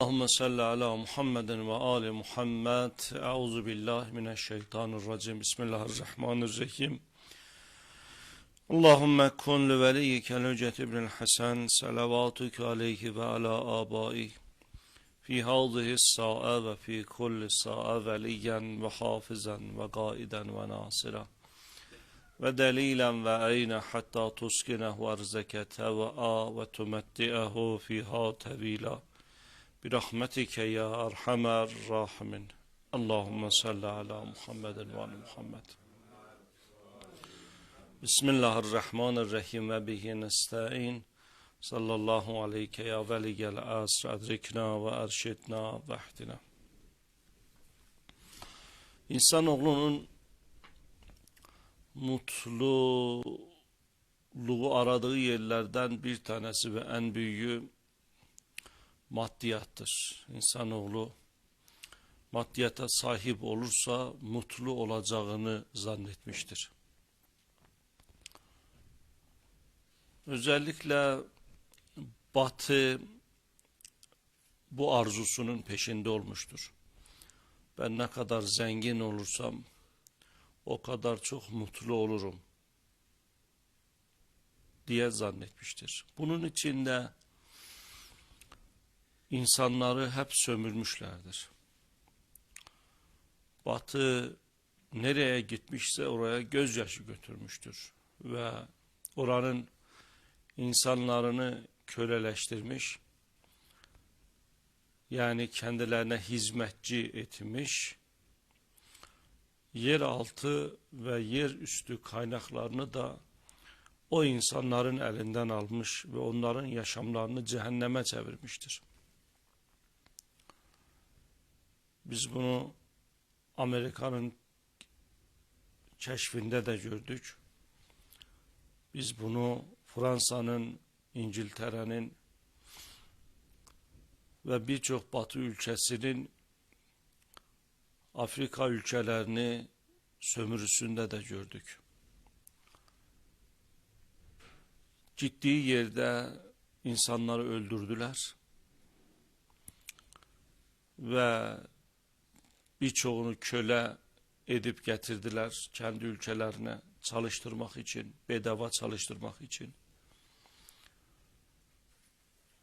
Allahümme salli ala Muhammedin ve ali Muhammed. Euzu billahi mineşşeytanirracim. Bismillahirrahmanirrahim. Allahümme kun li veliyyikel hüccet ibnil hasen. Salavatüke aleyhi ve ala abai. Fi havzihi sa'a ve fi kulli sa'a veliyen ve hafizen ve gaiden ve nasiren. Ve delilen ve eyne hatta tuskinehu erzekete ve a ve tumetti'ehu fiha tevila. برحمتك يا أرحم الراحمين اللهم صل على محمد وعلى محمد بسم الله الرحمن الرحيم وبه نستعين صلى الله عليك يا ولي العصر أدركنا وأرشدنا واهدنا İnsanoğlunun mutluluğu aradığı yerlerden bir tanesi ve en büyüğü maddiyattır. İnsanoğlu maddiyata sahip olursa mutlu olacağını zannetmiştir. Özellikle Batı bu arzusunun peşinde olmuştur. Ben ne kadar zengin olursam o kadar çok mutlu olurum diye zannetmiştir. Bunun içinde insanları hep sömürmüşlerdir. Batı nereye gitmişse oraya gözyaşı götürmüştür ve oranın insanlarını köleleştirmiş, yani kendilerine hizmetçi etmiş, yer altı ve yer üstü kaynaklarını da o insanların elinden almış ve onların yaşamlarını cehenneme çevirmiştir. Biz bunu Amerika'nın keşfinde de gördük. Biz bunu Fransa'nın, İngiltere'nin ve birçok batı ülkesinin Afrika ülkelerini sömürüsünde de gördük. Ciddi yerde insanları öldürdüler ve birçoğunu köle edip getirdiler kendi ülkelerine çalıştırmak için, bedava çalıştırmak için.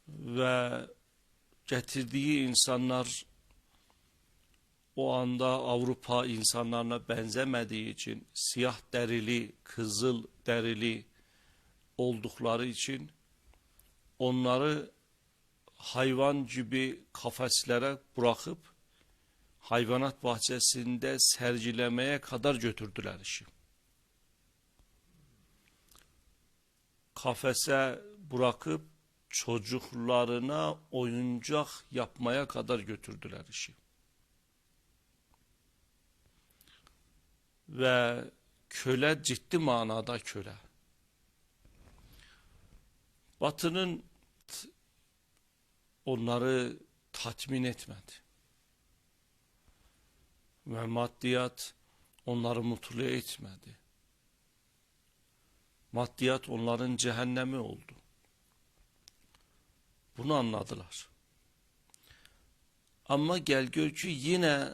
Ve getirdiği insanlar o anda Avrupa insanlarına benzemediği için siyah derili, kızıl derili oldukları için onları hayvan gibi kafeslere bırakıp hayvanat bahçesinde sergilemeye kadar götürdüler işi. Kafese bırakıp çocuklarına oyuncak yapmaya kadar götürdüler işi. Ve köle ciddi manada köle. Batının onları tatmin etmedi. Ve maddiyat onları mutlu etmedi. Maddiyat onların cehennemi oldu. Bunu anladılar. Ama gel gör ki yine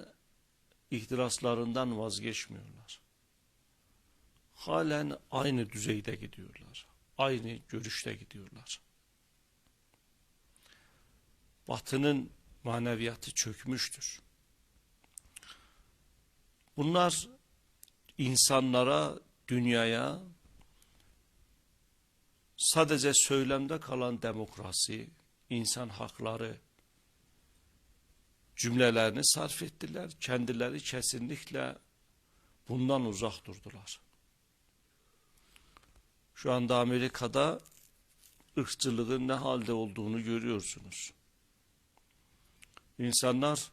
ihtiraslarından vazgeçmiyorlar. Halen aynı düzeyde gidiyorlar. Aynı görüşte gidiyorlar. Batının maneviyatı çökmüştür. Bunlar insanlara, dünyaya sadece söylemde kalan demokrasi, insan hakları cümlelerini sarf ettiler. Kendileri kesinlikle bundan uzak durdular. Şu anda Amerika'da ırkçılığın ne halde olduğunu görüyorsunuz. İnsanlar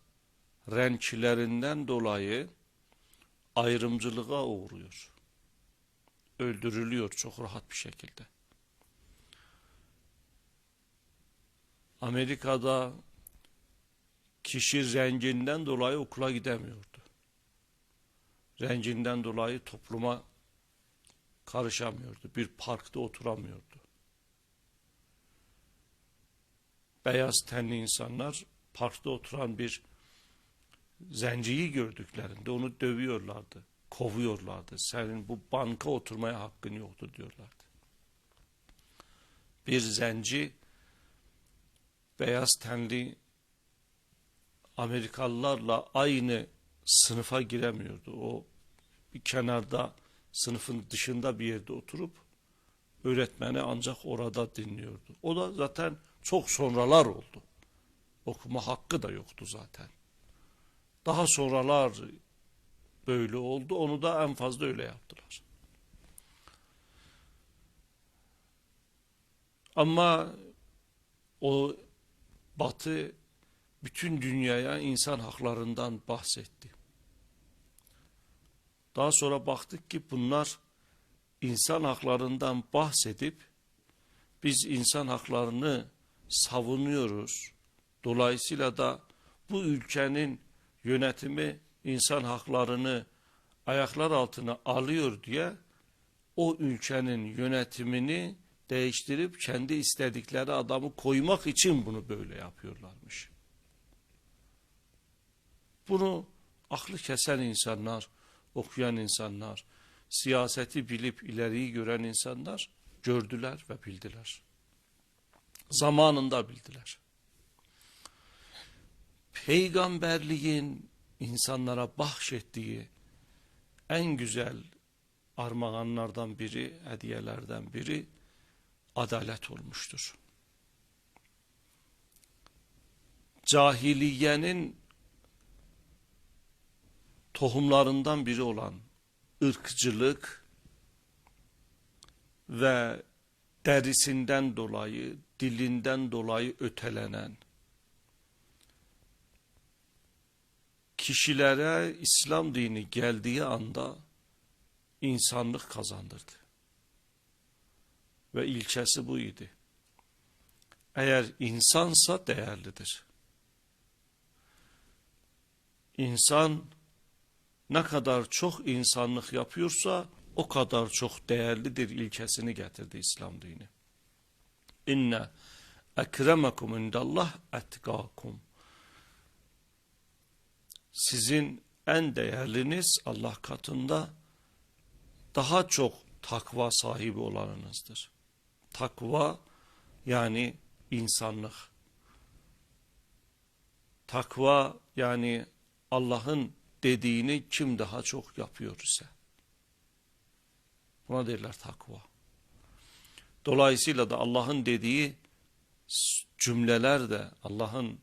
renklerinden dolayı ayrımcılığa uğruyor. Öldürülüyor çok rahat bir şekilde. Amerika'da kişi renginden dolayı okula gidemiyordu. Renginden dolayı topluma karışamıyordu. Bir parkta oturamıyordu. Beyaz tenli insanlar parkta oturan bir zenciyi gördüklerinde onu dövüyorlardı, kovuyorlardı. Senin bu banka oturmaya hakkın yoktu diyorlardı. Bir zenci beyaz tenli Amerikalılarla aynı sınıfa giremiyordu. O bir kenarda sınıfın dışında bir yerde oturup öğretmeni ancak orada dinliyordu. O da zaten çok sonralar oldu. Okuma hakkı da yoktu zaten. Daha sonralar böyle oldu. Onu da en fazla öyle yaptılar. Ama o Batı bütün dünyaya insan haklarından bahsetti. Daha sonra baktık ki bunlar insan haklarından bahsedip biz insan haklarını savunuyoruz. Dolayısıyla da bu ülkenin yönetimi insan haklarını ayaklar altına alıyor diye o ülkenin yönetimini değiştirip kendi istedikleri adamı koymak için bunu böyle yapıyorlarmış. Bunu aklı kesen insanlar, okuyan insanlar, siyaseti bilip ileriyi gören insanlar gördüler ve bildiler. Zamanında bildiler. Peygamberliğin insanlara bahşettiği en güzel armağanlardan biri, hediyelerden biri adalet olmuştur. Cahiliyenin tohumlarından biri olan ırkçılık ve derisinden dolayı, dilinden dolayı ötelenen kişilere İslam dini geldiği anda insanlık kazandırdı. Ve ilkesi bu idi. Eğer insansa değerlidir. İnsan ne kadar çok insanlık yapıyorsa o kadar çok değerlidir ilkesini getirdi İslam dini. İnne ekremekum indallah etkakum. Sizin en değerliniz Allah katında daha çok takva sahibi olanınızdır. Takva yani insanlık. Takva yani Allah'ın dediğini kim daha çok yapıyor ise. Buna derler takva. Dolayısıyla da Allah'ın dediği cümleler de Allah'ın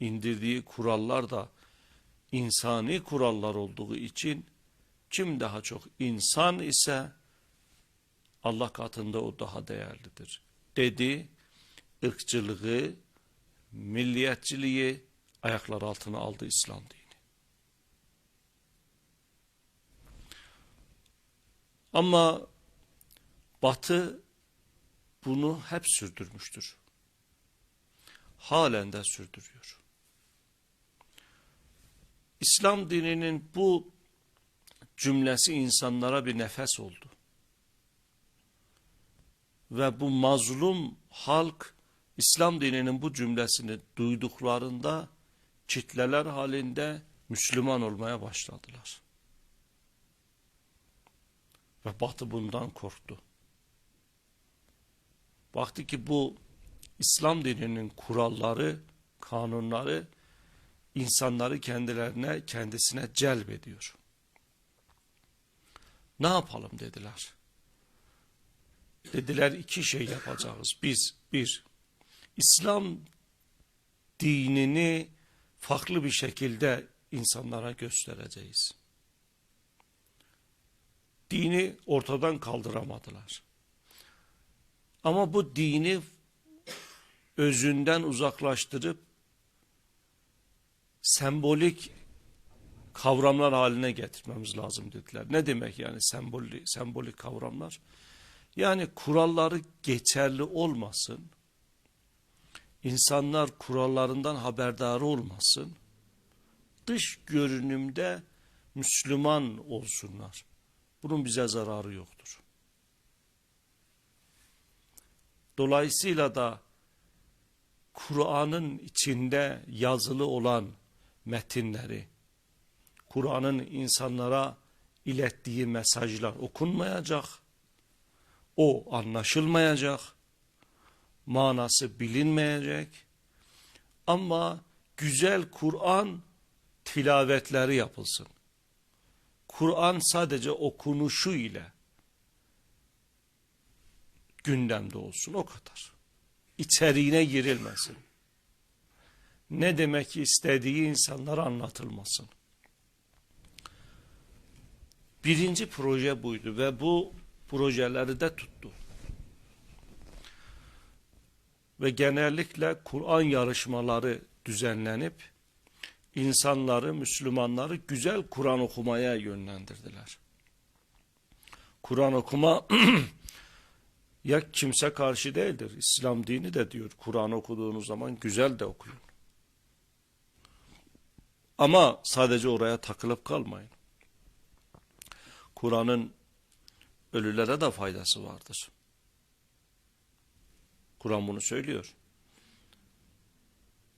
indirdiği kurallar da insani kurallar olduğu için kim daha çok insan ise Allah katında o daha değerlidir. Dedi, ırkçılığı, milliyetçiliği ayaklar altına aldı İslam dini. Ama Batı bunu hep sürdürmüştür. Halen de sürdürüyor. İslam dininin bu cümlesi insanlara bir nefes oldu. Ve bu mazlum halk İslam dininin bu cümlesini duyduklarında kitleler halinde Müslüman olmaya başladılar. Ve Batı bundan korktu. Baktı ki bu İslam dininin kuralları, kanunları insanları kendilerine, kendisine celbediyor. Ne yapalım dediler. Dediler iki şey yapacağız. Biz, bir, İslam dinini farklı bir şekilde insanlara göstereceğiz dini ortadan kaldıramadılar. Ama bu dini özünden uzaklaştırıp sembolik kavramlar haline getirmemiz lazım dediler. Ne demek yani sembolik, sembolik kavramlar? Yani kuralları geçerli olmasın, insanlar kurallarından haberdar olmasın, dış görünümde Müslüman olsunlar. Bunun bize zararı yoktur. Dolayısıyla da Kur'an'ın içinde yazılı olan metinleri, Kur'an'ın insanlara ilettiği mesajlar okunmayacak, o anlaşılmayacak, manası bilinmeyecek ama güzel Kur'an tilavetleri yapılsın. Kur'an sadece okunuşu ile gündemde olsun o kadar. İçeriğine girilmesin. Ne demek istediği insanlara anlatılmasın. Birinci proje buydu ve bu projeleri de tuttu. Ve genellikle Kur'an yarışmaları düzenlenip insanları, Müslümanları güzel Kur'an okumaya yönlendirdiler. Kur'an okuma ya kimse karşı değildir. İslam dini de diyor Kur'an okuduğunuz zaman güzel de okuyun. Ama sadece oraya takılıp kalmayın. Kur'an'ın ölülere de faydası vardır. Kur'an bunu söylüyor.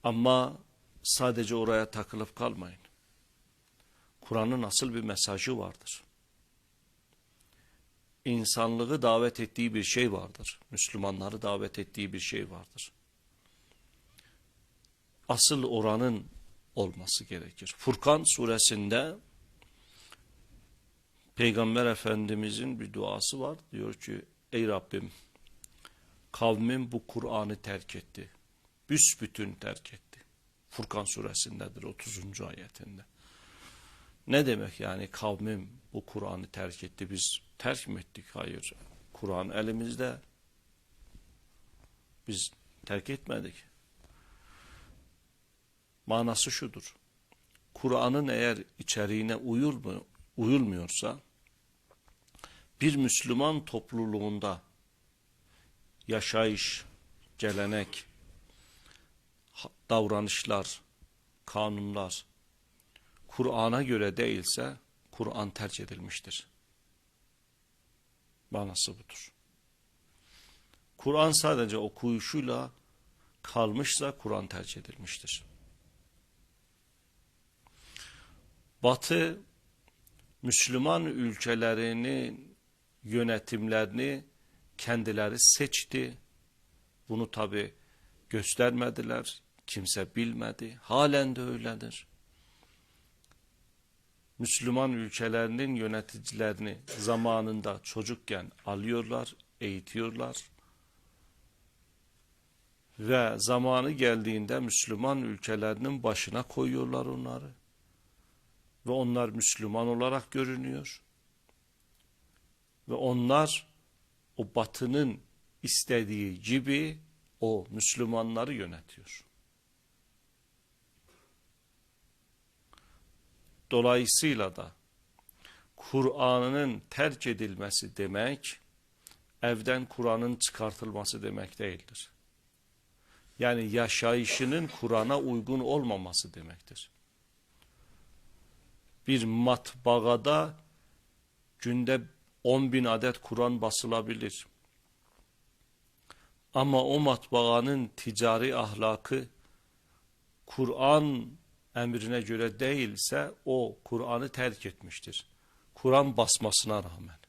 Ama sadece oraya takılıp kalmayın. Kur'an'ın asıl bir mesajı vardır. İnsanlığı davet ettiği bir şey vardır. Müslümanları davet ettiği bir şey vardır. Asıl oranın olması gerekir. Furkan suresinde Peygamber Efendimizin bir duası var. Diyor ki ey Rabbim kavmim bu Kur'an'ı terk etti. Büsbütün terk etti. Furkan suresindedir 30. ayetinde. Ne demek yani kavmim bu Kur'an'ı terk etti biz terk mi ettik? Hayır. Kur'an elimizde. Biz terk etmedik. Manası şudur. Kur'an'ın eğer içeriğine uyur mu, uyulmuyorsa bir Müslüman topluluğunda yaşayış, gelenek, davranışlar, kanunlar Kur'an'a göre değilse Kur'an tercih edilmiştir. Manası budur. Kur'an sadece okuyuşuyla kalmışsa Kur'an tercih edilmiştir. Batı Müslüman ülkelerinin yönetimlerini kendileri seçti. Bunu tabi göstermediler. Kimse bilmedi. Halen de öyledir. Müslüman ülkelerinin yöneticilerini zamanında çocukken alıyorlar, eğitiyorlar. Ve zamanı geldiğinde Müslüman ülkelerinin başına koyuyorlar onları. Ve onlar Müslüman olarak görünüyor. Ve onlar o batının istediği gibi o Müslümanları yönetiyor. Dolayısıyla da Kur'an'ın terk edilmesi demek evden Kur'an'ın çıkartılması demek değildir. Yani yaşayışının Kur'an'a uygun olmaması demektir. Bir matbaada günde 10 bin adet Kur'an basılabilir. Ama o matbaanın ticari ahlakı Kur'an emrine göre değilse o Kur'an'ı terk etmiştir. Kur'an basmasına rağmen.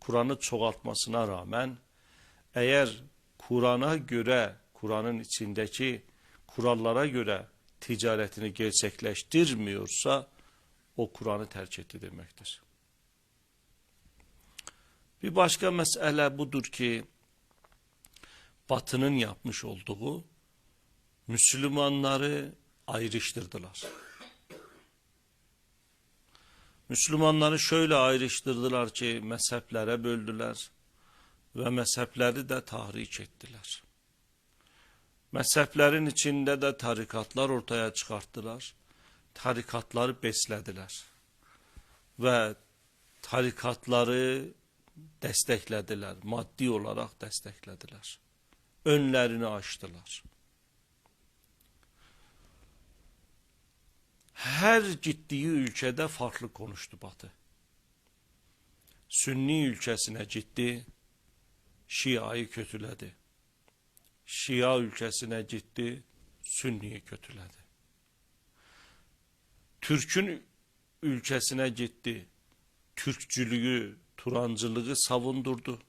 Kur'an'ı çoğaltmasına rağmen eğer Kur'an'a göre, Kur'an'ın içindeki kurallara göre ticaretini gerçekleştirmiyorsa o Kur'an'ı terk etti demektir. Bir başka mesele budur ki Batı'nın yapmış olduğu Müslümanları ayrıştırdılar. Müslümanları şöyle ayrıştırdılar ki mezheplere böldüler ve mezhepleri de tahriş ettiler. Mezheplerin içinde de tarikatlar ortaya çıkarttılar. Tarikatları beslediler. Ve tarikatları desteklediler. Maddi olarak desteklediler. Önlerini açtılar. her gittiği ülkede farklı konuştu Batı. Sünni ülkesine ciddi, Şia'yı kötüledi. Şia ülkesine gitti, Sünni'yi kötüledi. Türk'ün ülkesine gitti, Türkçülüğü, Turancılığı savundurdu.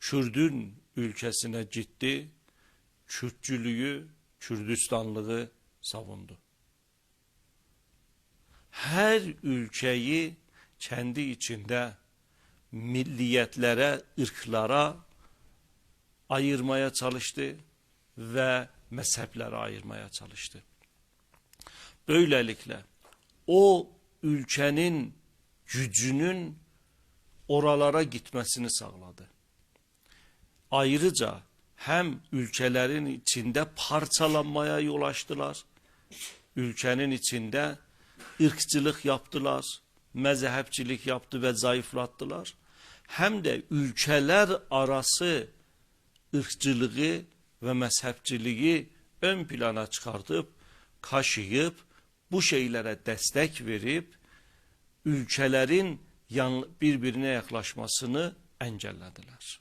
Kürdün ülkesine gitti, Kürtçülüğü, Kürdistanlığı savundu. Her ülkeyi kendi içinde milliyetlere, ırklara ayırmaya çalıştı ve mezheplere ayırmaya çalıştı. Böylelikle o ülkenin gücünün oralara gitmesini sağladı. Ayrıca hem ülkelerin içinde parçalanmaya yol açtılar, ülkenin içinde ırkçılık yaptılar, mezhepçilik yaptı ve zayıflattılar. Hem de ülkeler arası ırkçılığı ve mezhepçiliği ön plana çıkartıp, kaşıyıp, bu şeylere destek verip, ülkelerin birbirine yaklaşmasını engellediler.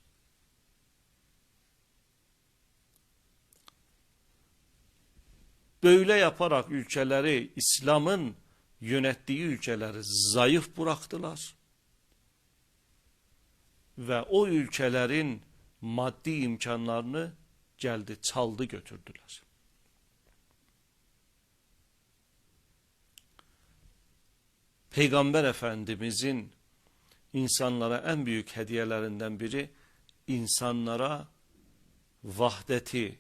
Böyle yaparak ülkeleri İslam'ın yönettiği ülkeleri zayıf bıraktılar. Ve o ülkelerin maddi imkanlarını geldi çaldı götürdüler. Peygamber Efendimizin insanlara en büyük hediyelerinden biri insanlara vahdeti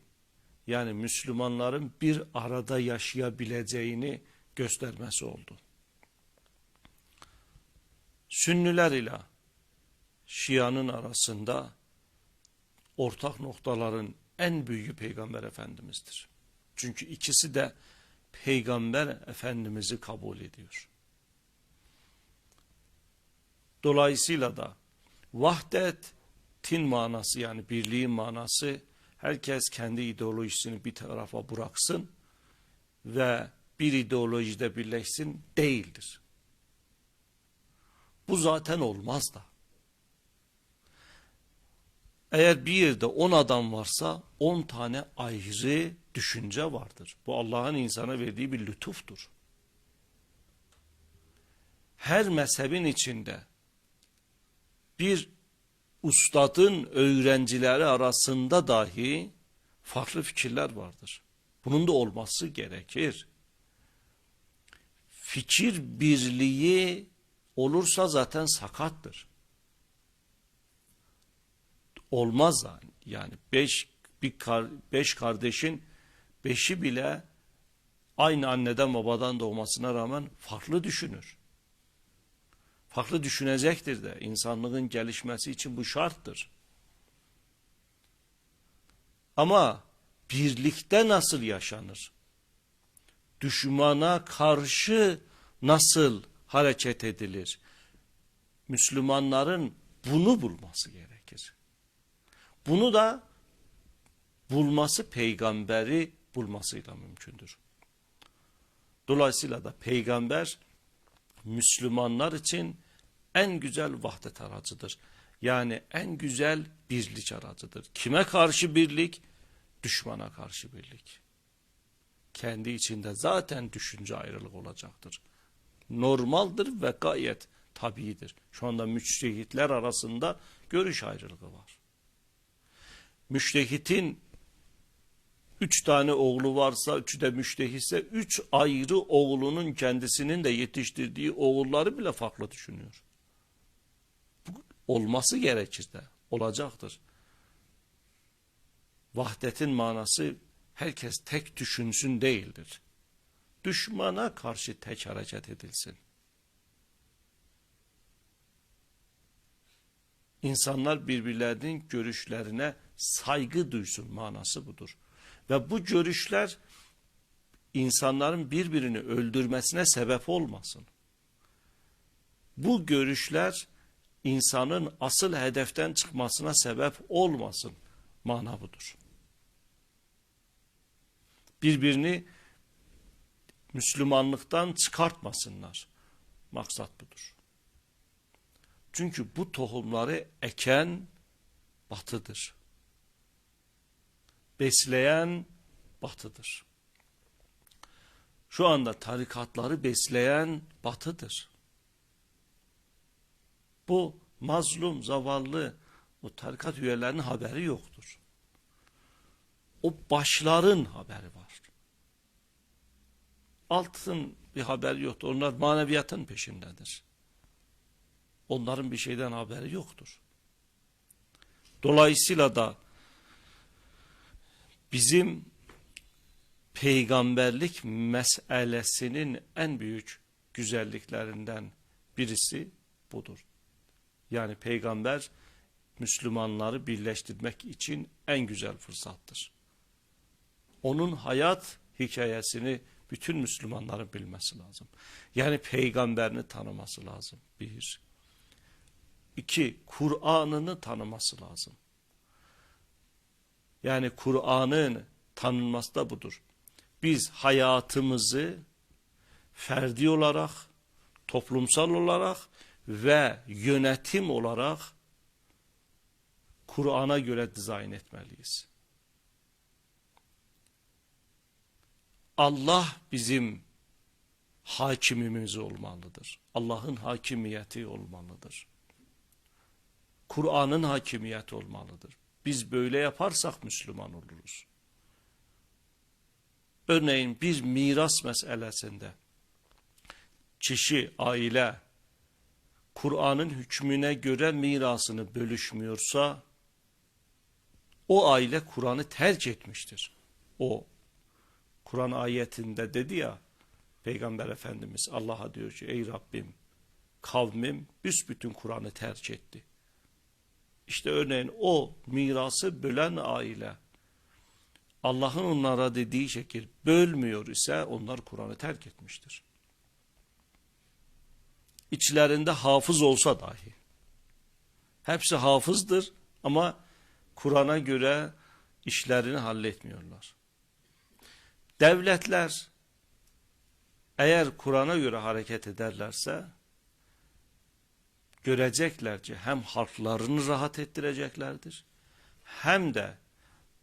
yani Müslümanların bir arada yaşayabileceğini göstermesi oldu. Sünniler ile Şia'nın arasında ortak noktaların en büyüğü Peygamber Efendimiz'dir. Çünkü ikisi de Peygamber Efendimiz'i kabul ediyor. Dolayısıyla da vahdetin manası yani birliğin manası herkes kendi ideolojisini bir tarafa bıraksın ve bir ideolojide birleşsin değildir. Bu zaten olmaz da. Eğer bir yerde on adam varsa on tane ayrı düşünce vardır. Bu Allah'ın insana verdiği bir lütuftur. Her mezhebin içinde bir ustadın öğrencileri arasında dahi farklı fikirler vardır. Bunun da olması gerekir. Fikir birliği olursa zaten sakattır. Olmaz yani. Yani beş, bir kar, beş kardeşin beşi bile aynı anneden babadan doğmasına rağmen farklı düşünür. Farklı düşünecektir de insanlığın gelişmesi için bu şarttır. Ama birlikte nasıl yaşanır? Düşmana karşı nasıl hareket edilir? Müslümanların bunu bulması gerekir. Bunu da bulması peygamberi bulmasıyla mümkündür. Dolayısıyla da peygamber Müslümanlar için en güzel vahdet aracıdır. Yani en güzel birlik aracıdır. Kime karşı birlik? Düşmana karşı birlik. Kendi içinde zaten düşünce ayrılık olacaktır. Normaldir ve gayet tabiidir. Şu anda müçtehitler arasında görüş ayrılığı var. Müştehitin üç tane oğlu varsa, üçü de müştehitse, üç ayrı oğlunun kendisinin de yetiştirdiği oğulları bile farklı düşünüyor. Bu olması gerekir de, olacaktır. Vahdetin manası herkes tek düşünsün değildir. Düşmana karşı tek hareket edilsin. İnsanlar birbirlerinin görüşlerine saygı duysun manası budur. Ve bu görüşler insanların birbirini öldürmesine sebep olmasın. Bu görüşler insanın asıl hedeften çıkmasına sebep olmasın. Mana budur. Birbirini Müslümanlıktan çıkartmasınlar. Maksat budur. Çünkü bu tohumları eken batıdır. Besleyen batıdır. Şu anda tarikatları besleyen batıdır. Bu mazlum, zavallı o tarikat üyelerinin haberi yoktur. O başların haberi var. Altın bir haber yoktur. Onlar maneviyatın peşindedir. Onların bir şeyden haberi yoktur. Dolayısıyla da bizim peygamberlik meselesinin en büyük güzelliklerinden birisi budur. Yani peygamber Müslümanları birleştirmek için en güzel fırsattır. Onun hayat hikayesini bütün Müslümanların bilmesi lazım. Yani peygamberini tanıması lazım. Bir. İki, Kur'an'ını tanıması lazım. Yani Kur'an'ın tanınması da budur. Biz hayatımızı ferdi olarak, toplumsal olarak ve yönetim olarak Kur'an'a göre dizayn etmeliyiz. Allah bizim hakimimiz olmalıdır. Allah'ın hakimiyeti olmalıdır. Kur'an'ın hakimiyeti olmalıdır. Biz böyle yaparsak Müslüman oluruz. Örneğin bir miras meselesinde kişi, aile Kur'an'ın hükmüne göre mirasını bölüşmüyorsa o aile Kur'an'ı terk etmiştir. O Kur'an ayetinde dedi ya Peygamber Efendimiz Allah'a diyor ki ey Rabbim kavmim büsbütün Kur'an'ı terk etti. İşte örneğin o mirası bölen aile Allah'ın onlara dediği şekil bölmüyor ise onlar Kur'an'ı terk etmiştir. İçlerinde hafız olsa dahi. Hepsi hafızdır ama Kur'an'a göre işlerini halletmiyorlar. Devletler eğer Kur'an'a göre hareket ederlerse görecekler ki hem halklarını rahat ettireceklerdir hem de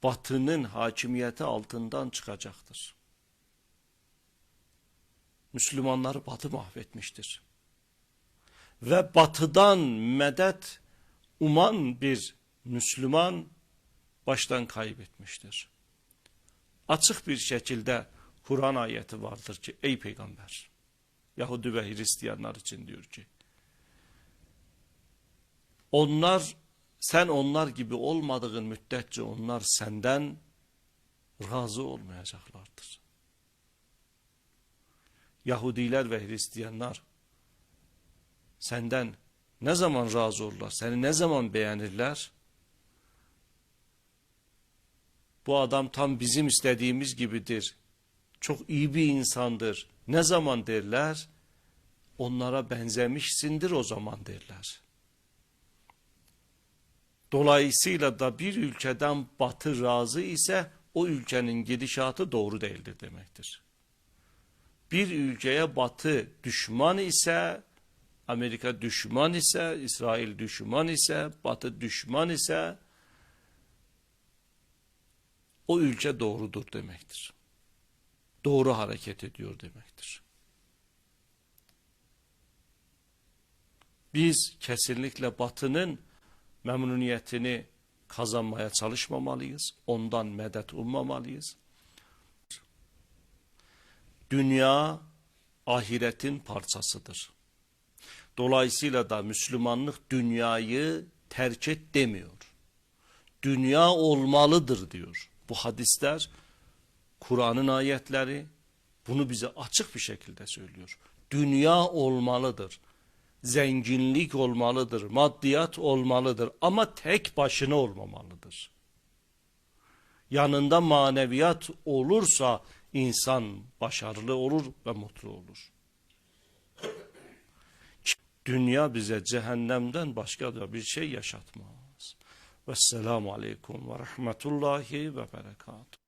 batının hakimiyeti altından çıkacaktır. Müslümanları batı mahvetmiştir. Ve batıdan medet uman bir Müslüman baştan kaybetmiştir. Açık bir şekilde Kur'an ayeti vardır ki ey peygamber Yahudi ve Hristiyanlar için diyor ki onlar sen onlar gibi olmadığın müddetçe onlar senden razı olmayacaklardır. Yahudiler ve Hristiyanlar senden ne zaman razı olurlar, seni ne zaman beğenirler? Bu adam tam bizim istediğimiz gibidir. Çok iyi bir insandır. Ne zaman derler? Onlara benzemişsindir o zaman derler. Dolayısıyla da bir ülkeden batı razı ise o ülkenin gidişatı doğru değildir demektir. Bir ülkeye batı düşman ise, Amerika düşman ise, İsrail düşman ise, batı düşman ise, o ülke doğrudur demektir. Doğru hareket ediyor demektir. Biz kesinlikle batının memnuniyetini kazanmaya çalışmamalıyız. Ondan medet ummamalıyız. Dünya ahiretin parçasıdır. Dolayısıyla da Müslümanlık dünyayı terk et demiyor. Dünya olmalıdır diyor. Bu hadisler Kur'an'ın ayetleri bunu bize açık bir şekilde söylüyor. Dünya olmalıdır zenginlik olmalıdır, maddiyat olmalıdır ama tek başına olmamalıdır. Yanında maneviyat olursa insan başarılı olur ve mutlu olur. Dünya bize cehennemden başka da bir şey yaşatmaz. Vesselamu aleyküm ve rahmetullahi ve berekatuhu.